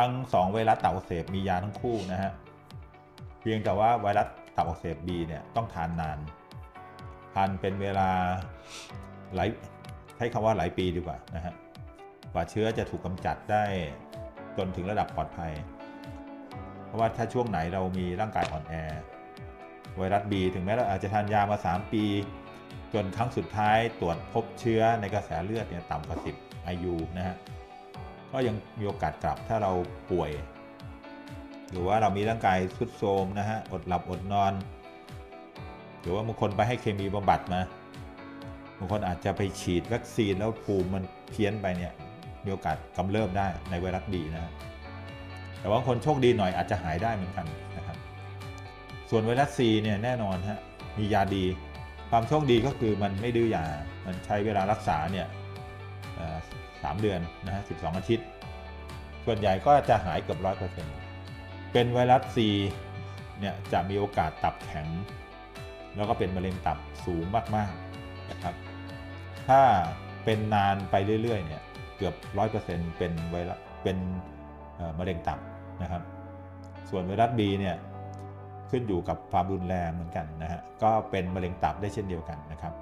ทั้ง 2 ไวรัสตับอักเสบมียาทั้งคู่นะฮะ เพียงแต่ว่าไวรัสตับอักเสบบีเนี่ยต้องทานนาน ทานเป็นเวลาหลายใช้คำว่าหลายปีดีกว่านะฮะ กว่าเชื้อจะถูกกำจัดได้จนถึงระดับปลอดภัย เพราะว่าถ้าช่วงไหนเรามีร่างกายอ่อนแอ ไวรัสบีถึงแม้เราอาจจะทานยามา 3 ปี จนครั้งสุดท้ายตรวจพบเชื้อในกระแสเลือดเนี่ยต่ำกว่า 10 IU นะฮะ ก็ยังมีโอกาสกลับถ้าเราป่วย หรือว่าเรามีร่างกายทรุดโทรมนะฮะอดหลับอดนอน หรือว่าบางคนไปให้เคมีบำบัดมาบางคนอาจจะไปฉีดวัคซีนแล้วภูมิมันเพี้ยนไปเนี่ยมีโอกาสกำเริบได้ในไวรัสบีนะฮะแต่ว่าคนโชคดีหน่อยอาจจะหายได้เหมือนกันนะครับ ส่วนไวรัสซีเนี่ยแน่นอนฮะมียาดี ความโชคดีก็คือมันไม่ดื้อยา มันใช้เวลารักษาเนี่ย เอ่อสามเดือนนะฮะสิบสองอาทิตย์ ส่วนใหญ่ก็จะหายเกือบร้อยเปอร์เซ็นต์เป็นไวรัสซีเนี่ยจะมีโอกาสตับแข็ง แล้วก็เป็นมะเร็งตับสูงมากๆนะครับ ถ้าเป็นนานไปเรื่อยๆเนี่ยเกือบร้อยเปอร์เซ็นต์เป็นไวรัสเป็นมะเร็งตับนะครับ ส่วนไวรัสบีเนี่ยขึ้นอยู่กับความรุนแรงเหมือนกันนะฮะก็เป็นมะเร็งตับได้เช่นเดียวกันนะครับ